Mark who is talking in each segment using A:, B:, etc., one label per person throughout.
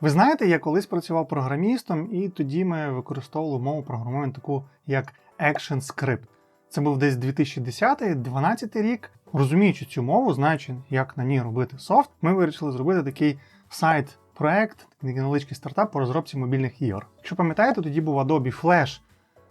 A: Ви знаєте, я колись працював програмістом, і тоді ми використовували мову програмування таку як ActionScript. Це був десь 2010-2012 рік. Розуміючи цю мову, знаючи, як на ній робити софт, ми вирішили зробити такий сайт-проект, невеличкий стартап по розробці мобільних ігор. Якщо пам'ятаєте, тоді був Adobe Flash.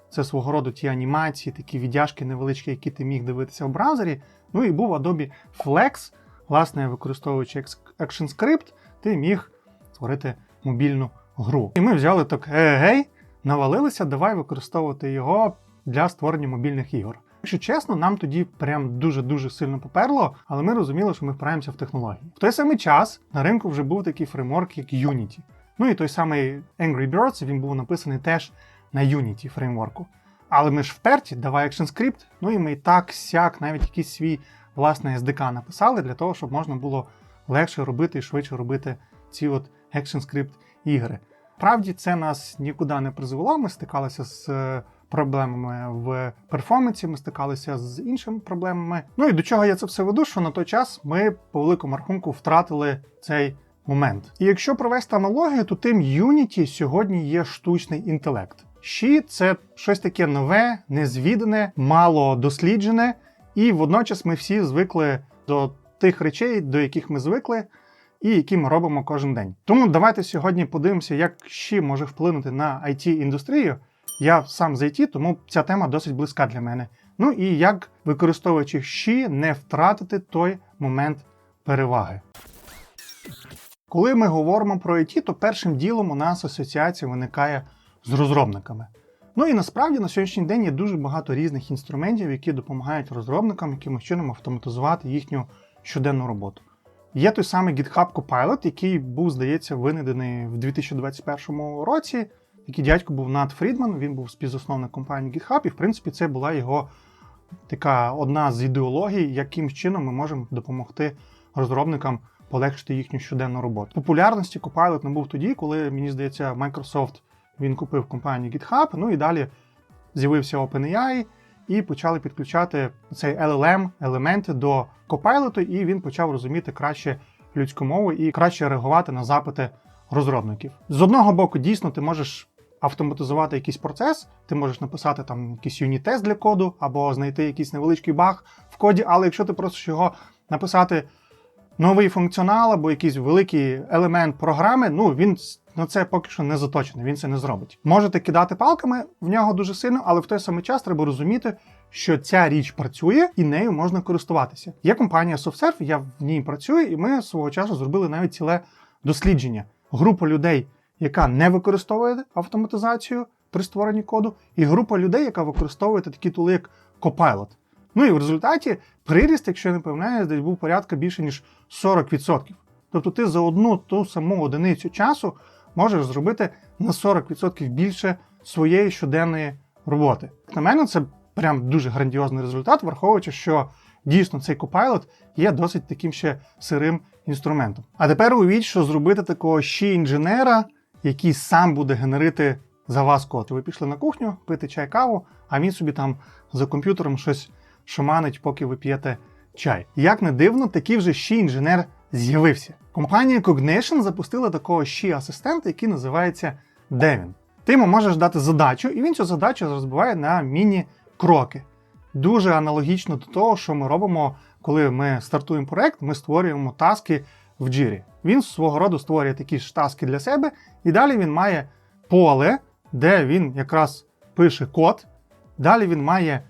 A: Це свого роду ті анімації, такі віддяжки невеличкі, які ти міг дивитися в браузері. Ну і був Adobe Flex. Власне, використовуючи ActionScript, ти міг створити мобільну гру. І ми взяли так гей, навалилися, давай використовувати його для створення мобільних ігор. Якщо чесно, нам тоді прям дуже-дуже сильно поперло, але ми розуміли, що ми впираємося в технології. В той самий час на ринку вже був такий фреймворк, як Unity. Ну і той самий Angry Birds, він був написаний теж на Unity фреймворку. Але ми ж вперті, давай ActionScript, ну і ми і так сяк, навіть якийсь свій власний SDK написали для того, щоб можна було легше робити і швидше робити ці от ActionScript ігри. Правді, це нас нікуди не призвело. Ми стикалися з е, проблемами в перформансі, ми стикалися з іншими проблемами. Ну і до чого я це все веду, що на той час ми по великому рахунку втратили цей момент. І якщо провести аналогію, то тим Unity сьогодні є штучний інтелект. Щі це щось таке нове, незвідане, мало досліджене, і водночас ми всі звикли до тих речей, до яких ми звикли, і які ми робимо кожен день. Тому давайте сьогодні подивимося, як щі може вплинути на it індустрію. Я сам з IT, тому ця тема досить близька для мене. Ну і як, використовуючи щі, не втратити той момент переваги. Коли ми говоримо про IT, то першим ділом у нас асоціація виникає з розробниками. Ну і насправді на сьогоднішній день є дуже багато різних інструментів, які допомагають розробникам якимось чином автоматизувати їхню щоденну роботу. Є той самий GitHub Copilot, який був, здається, винайдений в 2021 році. Такий дядько був Нат Фрідман, він був співзасновник компанії GitHub, і в принципі це була його така одна з ідеологій, яким чином ми можемо допомогти розробникам полегшити їхню щоденну роботу. Популярності Copilot не був тоді, коли, мені здається, Microsoft він купив компанію GitHub, ну і далі з'явився OpenAI, і почали підключати цей LLM елементи до Copilot, і він почав розуміти краще людську мову і краще реагувати на запити розробників. З одного боку, дійсно, ти можеш автоматизувати якийсь процес, ти можеш написати там якийсь юніт-тест для коду, або знайти якийсь невеличкий баг в коді, але якщо ти просиш його написати новий функціонал або якийсь великий елемент програми, ну він на це поки що не заточений, він це не зробить. Можете кидати палками в нього дуже сильно, але в той самий час треба розуміти, що ця річ працює і нею можна користуватися. Є компанія SoftServe, я в ній працюю, і ми свого часу зробили навіть ціле дослідження. Група людей, яка не використовує автоматизацію при створенні коду, і група людей, яка використовує такі тули, як Copilot. Ну і в результаті приріст, якщо я не помиляюсь, десь був порядка більше ніж 40%. Тобто ти за одну ту саму одиницю часу можеш зробити на 40% більше своєї щоденної роботи. На мене це прям дуже грандіозний результат, враховуючи, що дійсно цей Copilot є досить таким ще сирим інструментом. А тепер уявіть, що зробити такого ще інженера, який сам буде генерити за вас код. Ви пішли на кухню пити чай каву, а він собі там за комп'ютером щось шаманить, поки ви п'єте чай. Як не дивно, такий вже ще інженер з'явився. Компанія Cognition запустила такого ще асистента, який називається Devin. Ти йому можеш дати задачу, і він цю задачу розбиває на міні-кроки. Дуже аналогічно до того, що ми робимо, коли ми стартуємо проект, ми створюємо таски в джирі. Він свого роду створює такі ж таски для себе, і далі він має поле, де він якраз пише код. Далі він має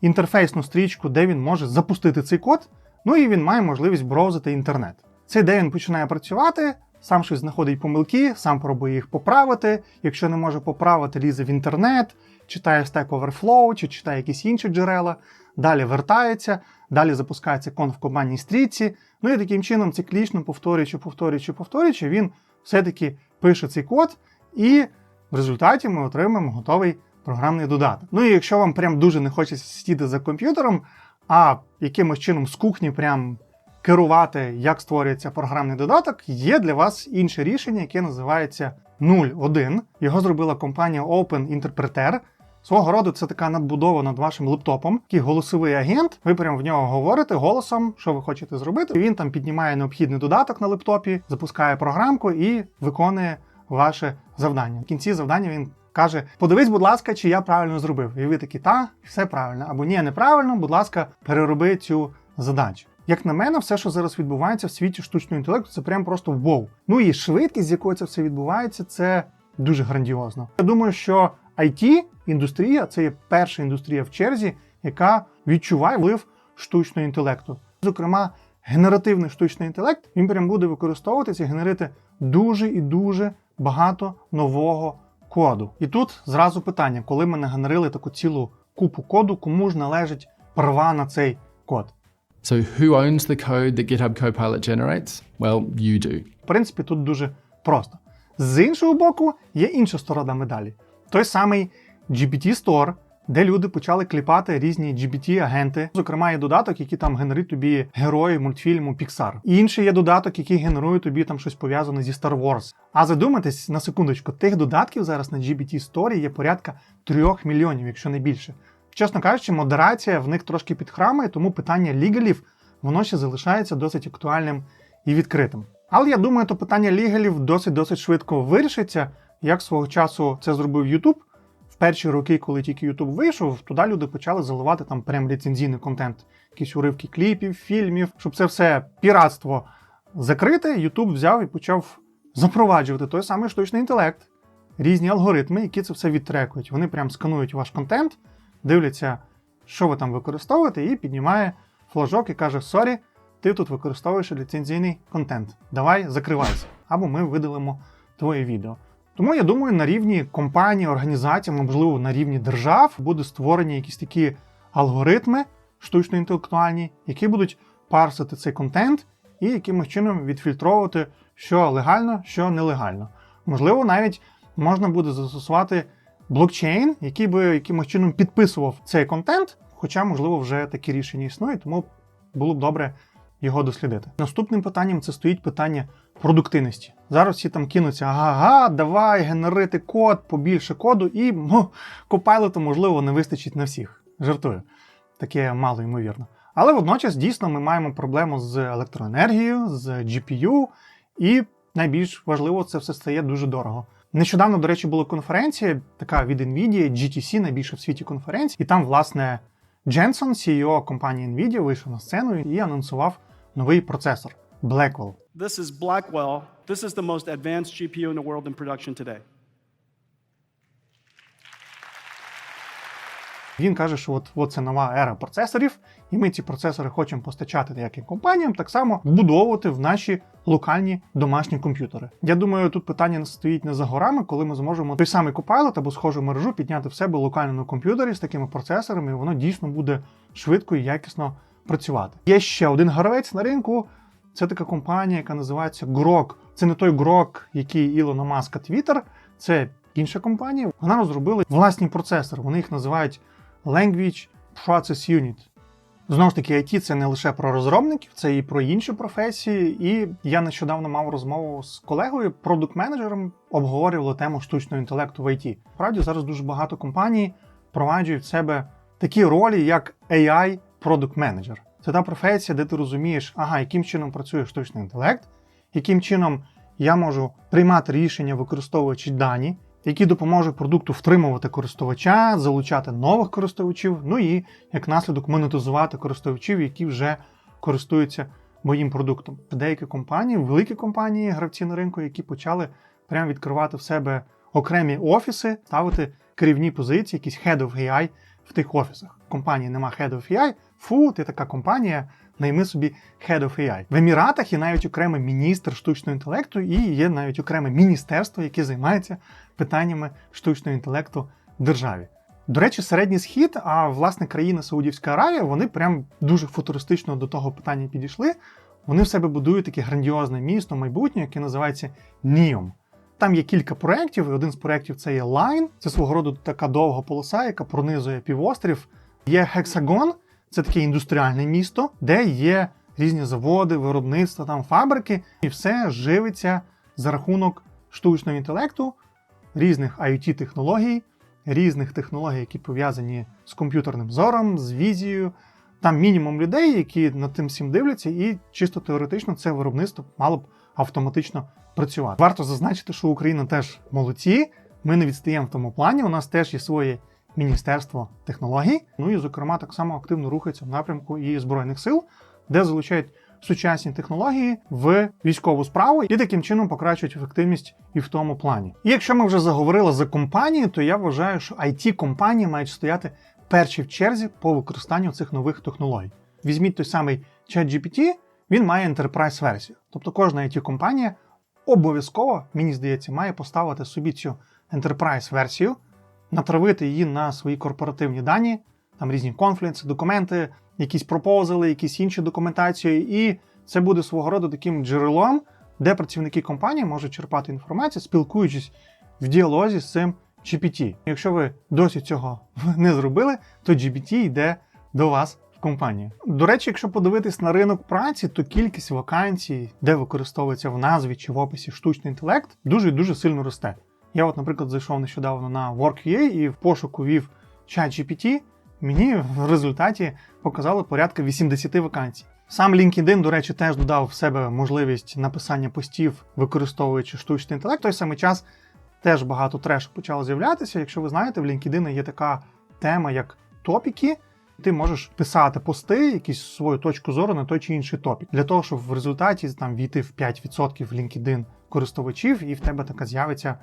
A: інтерфейсну стрічку, де він може запустити цей код. Ну і він має можливість браузити інтернет. Цей день він починає працювати, сам щось знаходить помилки, сам пробує їх поправити. Якщо не може поправити, лізе в інтернет, читає Stack Overflow чи читає якісь інші джерела, далі вертається, далі запускається код в командній стрічці. Ну і таким чином, циклічно, повторюючи, повторюючи, повторюючи, він все-таки пише цей код, і в результаті ми отримаємо готовий програмний додаток. Ну і якщо вам прям дуже не хочеться сидіти за комп'ютером, а якимось чином з кухні прям керувати, як створюється програмний додаток, є для вас інше рішення, яке називається 01. Його зробила компанія Open Interpreter. Свого роду це така надбудова над вашим лептопом, який голосовий агент. Ви прямо в нього говорите голосом, що ви хочете зробити. Він там піднімає необхідний додаток на лептопі, запускає програмку і виконує ваше завдання. В кінці завдання він каже: Подивись, будь ласка, чи я правильно зробив. І ви такі, та, все правильно. Або ні, неправильно, будь ласка, перероби цю задачу. Як на мене, все, що зараз відбувається в світі штучного інтелекту, це прям просто вау. Ну і швидкість, з якою це все відбувається, це дуже грандіозно. Я думаю, що it індустрія це є перша індустрія в черзі, яка відчуває вплив штучного інтелекту. Зокрема, генеративний штучний інтелект він прям буде використовуватися і генерити дуже і дуже багато нового коду. І тут зразу питання: коли ми нагенерили таку цілу купу коду, кому ж належить права на цей код?
B: So, who owns the code that GitHub Copilot generates? Well, you do.
A: В принципі, тут дуже просто. З іншого боку, є інша сторона медалі. Той самий GPT Store, де люди почали кліпати різні GPT-агенти. Зокрема, є додаток, який там генерує тобі герої мультфільму Pixar. Інший є додаток, який генерує тобі там щось пов'язане зі Star Wars. А задумайтесь на секундочку, тих додатків зараз на GPT Store є порядка 3 мільйонів, якщо не більше. Чесно кажучи, модерація в них трошки підхрамує, тому питання лігалів воно ще залишається досить актуальним і відкритим. Але я думаю, то питання лігалів досить-досить швидко вирішиться, як свого часу це зробив YouTube. Перші роки, коли тільки YouTube вийшов, туди люди почали заливати там прям ліцензійний контент, якісь уривки кліпів, фільмів, щоб це все піратство закрите, YouTube взяв і почав запроваджувати той самий штучний інтелект, різні алгоритми, які це все відтрекують. Вони прям сканують ваш контент, дивляться, що ви там використовуєте, і піднімає флажок і каже: Сорі, ти тут використовуєш ліцензійний контент. Давай закривайся. Або ми видалимо твоє відео. Тому я думаю, на рівні компаній, організацій, можливо, на рівні держав будуть створені якісь такі алгоритми штучно-інтелектуальні, які будуть парсити цей контент і якимось чином відфільтровувати, що легально, що нелегально. Можливо, навіть можна буде застосувати блокчейн, який би якимось чином підписував цей контент, хоча, можливо, вже такі рішення існують, тому було б добре його дослідити. Наступним питанням це стоїть питання продуктивності. Зараз всі там кинуться, ага, давай генерити код, побільше коду, і ну, копайлоту, можливо, не вистачить на всіх. Жартую. Таке мало ймовірно. Але водночас дійсно ми маємо проблему з електроенергією, з GPU, і найбільш важливо, це все стає дуже дорого. Нещодавно, до речі, була конференція, така від Nvidia, GTC, найбільша в світі конференція, і там, власне, Дженсон, CEO компанії Nvidia, вийшов на сцену і анонсував новий процесор Blackwell.
C: This is Blackwell. This is the most advanced GPU in the world in production today.
A: Він каже, що от, от це нова ера процесорів, і ми ці процесори хочемо постачати деяким компаніям, так само вбудовувати в наші локальні домашні комп'ютери. Я думаю, тут питання стоїть не за горами, коли ми зможемо той самий Copilot або схожу мережу підняти в себе локально на комп'ютері з такими процесорами, і воно дійсно буде швидко і якісно працювати. Є ще один гравець на ринку. Це така компанія, яка називається Grok. Це не той Grok, який Ілона Маска Twitter, це інша компанія. Вона розробила власні процесори. Вони їх називають Language Process Unit. Знову ж таки, IT це не лише про розробників, це і про інші професії. І я нещодавно мав розмову з колегою, продукт-менеджером, обговорювали тему штучного інтелекту в IT. Справді зараз дуже багато компаній впроваджують в себе такі ролі, як AI Product Manager. Це та професія, де ти розумієш, ага, яким чином працює штучний інтелект, яким чином я можу приймати рішення, використовуючи дані, які допоможуть продукту втримувати користувача, залучати нових користувачів, ну і як наслідок монетизувати користувачів, які вже користуються моїм продуктом. Деякі компанії, великі компанії, гравці на ринку, які почали прямо відкривати в себе окремі офіси, ставити керівні позиції, якісь head of AI в тих офісах. Компанії нема head of AI, фу, ти така компанія, найми собі Head of AI. В Еміратах є навіть окремий міністр штучного інтелекту, і є навіть окреме міністерство, яке займається питаннями штучного інтелекту в державі. До речі, середній схід, а власне країна Саудівська Аравія, вони прям дуже футуристично до того питання підійшли. Вони в себе будують таке грандіозне місто майбутнє, яке називається Ніом. Там є кілька проєктів, і один з проєктів це є Line. Це свого роду така довга полоса, яка пронизує півострів. Є Hexagon, це таке індустріальне місто, де є різні заводи, виробництва, там фабрики, і все живиться за рахунок штучного інтелекту, різних IoT-технологій, різних технологій, які пов'язані з комп'ютерним зором, з візією. Там мінімум людей, які над тим всім дивляться, і чисто теоретично це виробництво мало б автоматично працювати. Варто зазначити, що Україна теж молодці. Ми не відстаємо в тому плані. У нас теж є своє міністерство технологій. Ну і, зокрема, так само активно рухається в напрямку і збройних сил, де залучають сучасні технології в військову справу і таким чином покращують ефективність і в тому плані. І якщо ми вже заговорили за компанії, то я вважаю, що it компанії мають стояти перші в черзі по використанню цих нових технологій. Візьміть той самий ChatGPT, він має enterprise версію. Тобто кожна it компанія обов'язково, мені здається, має поставити собі цю enterprise версію, натравити її на свої корпоративні дані, там різні конфлікти, документи, якісь пропозали, якісь інші документації, і це буде свого роду таким джерелом, де працівники компанії можуть черпати інформацію, спілкуючись в діалозі з цим GPT. Якщо ви досі цього не зробили, то GPT йде до вас в компанію. До речі, якщо подивитись на ринок праці, то кількість вакансій, де використовується в назві чи в описі штучний інтелект, дуже дуже сильно росте. Я, от, наприклад, зайшов нещодавно на Work.ua і в пошуку вів ChatGPT, мені в результаті показало порядка 80 вакансій. Сам LinkedIn, до речі, теж додав в себе можливість написання постів, використовуючи штучний інтелект. В той самий час теж багато трешу почало з'являтися. Якщо ви знаєте, в LinkedIn є така тема, як топіки. Ти можеш писати пости, якісь свою точку зору на той чи інший топік, для того, щоб в результаті там війти в 5% в LinkedIn користувачів, і в тебе така з'явиться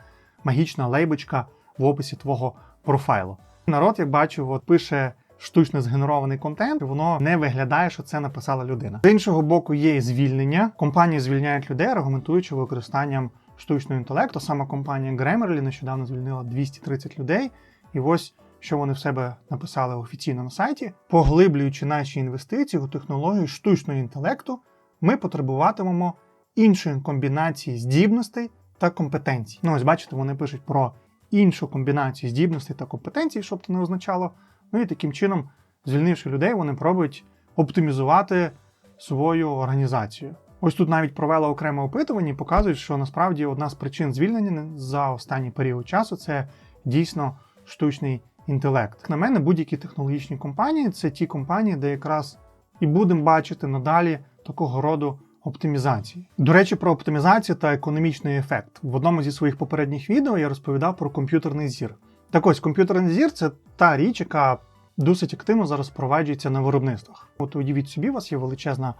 A: магічна лейбочка в описі твого профайлу. Народ, як бачу, от пише штучно згенерований контент, воно не виглядає, що це написала людина. З іншого боку, є і звільнення. Компанії звільняють людей, аргументуючи використанням штучного інтелекту. Саме компанія Grammarly нещодавно звільнила 230 людей, і ось. Що вони в себе написали офіційно на сайті, поглиблюючи наші інвестиції у технологію штучного інтелекту, ми потребуватимемо іншої комбінації здібностей та компетенцій. Ну, ось бачите, вони пишуть про іншу комбінацію здібностей та компетенцій, щоб це не означало. Ну і таким чином, звільнивши людей, вони пробують оптимізувати свою організацію. Ось тут навіть провели окреме опитування і показують, що насправді одна з причин звільнення за останній період часу це дійсно штучний інтелект. На мене, будь-які технологічні компанії це ті компанії, де якраз і будемо бачити надалі такого роду оптимізації. До речі, про оптимізацію та економічний ефект. В одному зі своїх попередніх відео я розповідав про комп'ютерний зір. Так ось, комп'ютерний зір це та річ, яка досить активно зараз впроваджується на виробництвах. От уявіть собі, у вас є величезна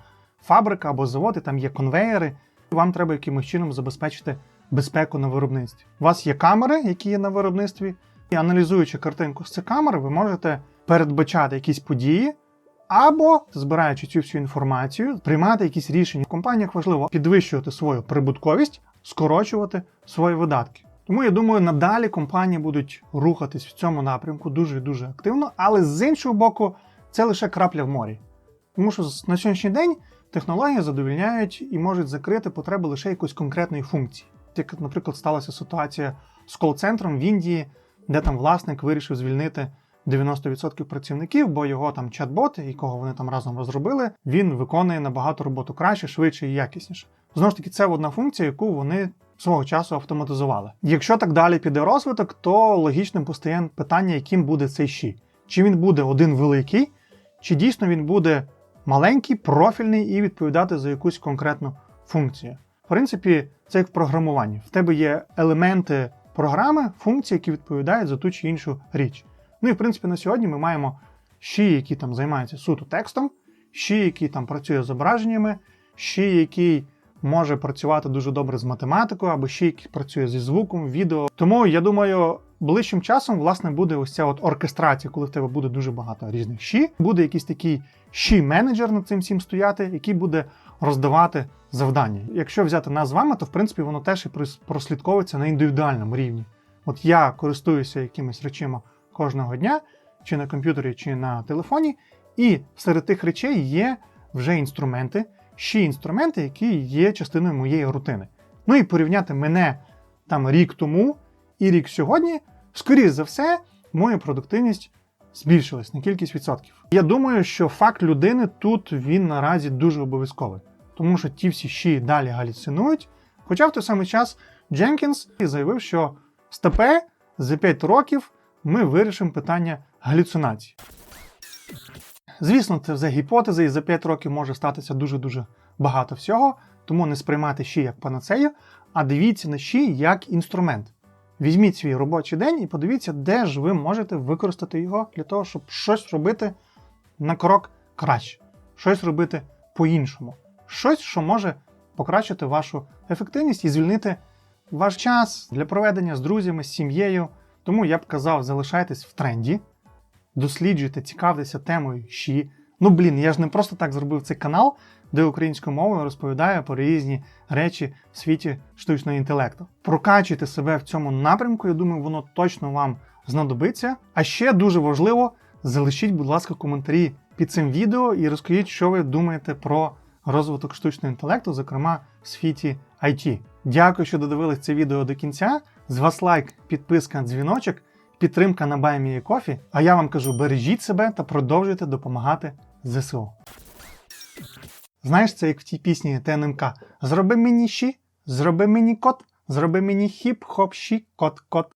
A: фабрика або завод, і там є конвеєри. Вам треба якимось чином забезпечити безпеку на виробництві. У вас є камери, які є на виробництві, і аналізуючи картинку з цих камер, ви можете передбачати якісь події, або, збираючи цю всю інформацію, приймати якісь рішення. В компаніях важливо підвищувати свою прибутковість, скорочувати свої видатки. Тому я думаю, надалі компанії будуть рухатись в цьому напрямку дуже і дуже активно, але з іншого боку, це лише крапля в морі. Тому що на сьогоднішній день технології задовільняють і можуть закрити потреби лише якоїсь конкретної функції. Як, наприклад, сталася ситуація з кол-центром в Індії, де там власник вирішив звільнити 90% працівників, бо його там чат-бот, якого вони там разом розробили, він виконує набагато роботу краще, швидше і якісніше. Знову ж таки, це одна функція, яку вони свого часу автоматизували. Якщо так далі піде розвиток, то логічним постає питання, яким буде цей щі. Чи він буде один великий, чи дійсно він буде маленький, профільний і відповідати за якусь конкретну функцію. В принципі, це як в програмуванні. В тебе є елементи програми, функції, які відповідають за ту чи іншу річ. Ну і в принципі на сьогодні ми маємо щі, які там займаються суто текстом, щі, який там працює з зображеннями, щі, який може працювати дуже добре з математикою, або щі, який працює зі звуком, відео. Тому я думаю, ближчим часом власне буде ось ця от оркестрація, коли в тебе буде дуже багато різних щі. Буде якийсь такий щі-менеджер над цим всім стояти, який буде роздавати завдання. Якщо взяти нас з вами, то в принципі воно теж і прослідковується на індивідуальному рівні. От я користуюся якимись речима кожного дня, чи на комп'ютері, чи на телефоні, і серед тих речей є вже інструменти, ще інструменти, які є частиною моєї рутини. Ну і порівняти мене там рік тому і рік сьогодні, скоріш за все, моя продуктивність збільшилась на кількість відсотків. Я думаю, що факт людини тут він наразі дуже обов'язковий, тому що ті всі щі далі галюцинують. Хоча в той самий час Дженкінс заявив, що степе за 5 років ми вирішимо питання галюцинацій. Звісно, це вже гіпотези, і за 5 років може статися дуже-дуже багато всього, тому не сприймайте щі як панацею, а дивіться на щі як інструмент. Візьміть свій робочий день і подивіться, де ж ви можете використати його для того, щоб щось робити на крок краще, щось робити по-іншому, щось, що може покращити вашу ефективність і звільнити ваш час для проведення з друзями, з сім'єю. Тому я б казав, залишайтесь в тренді, досліджуйте, цікавтеся темою щі. Ну блін, я ж не просто так зробив цей канал, де українською мовою розповідаю про різні речі в світі штучного інтелекту. Прокачуйте себе в цьому напрямку, я думаю, воно точно вам знадобиться. А ще дуже важливо, залишіть, будь ласка, коментарі під цим відео і розкажіть, що ви думаєте про розвиток штучного інтелекту, зокрема в світі IT. Дякую, що додивились це відео до кінця. З вас лайк, підписка, дзвіночок, підтримка на BuyMeACoffee. А я вам кажу, бережіть себе та продовжуйте допомагати ЗСУ. Знаєш, це як в тій пісні ТНМК. Зроби мені щі, зроби мені кот, зроби мені хіп-хоп щі кот кот.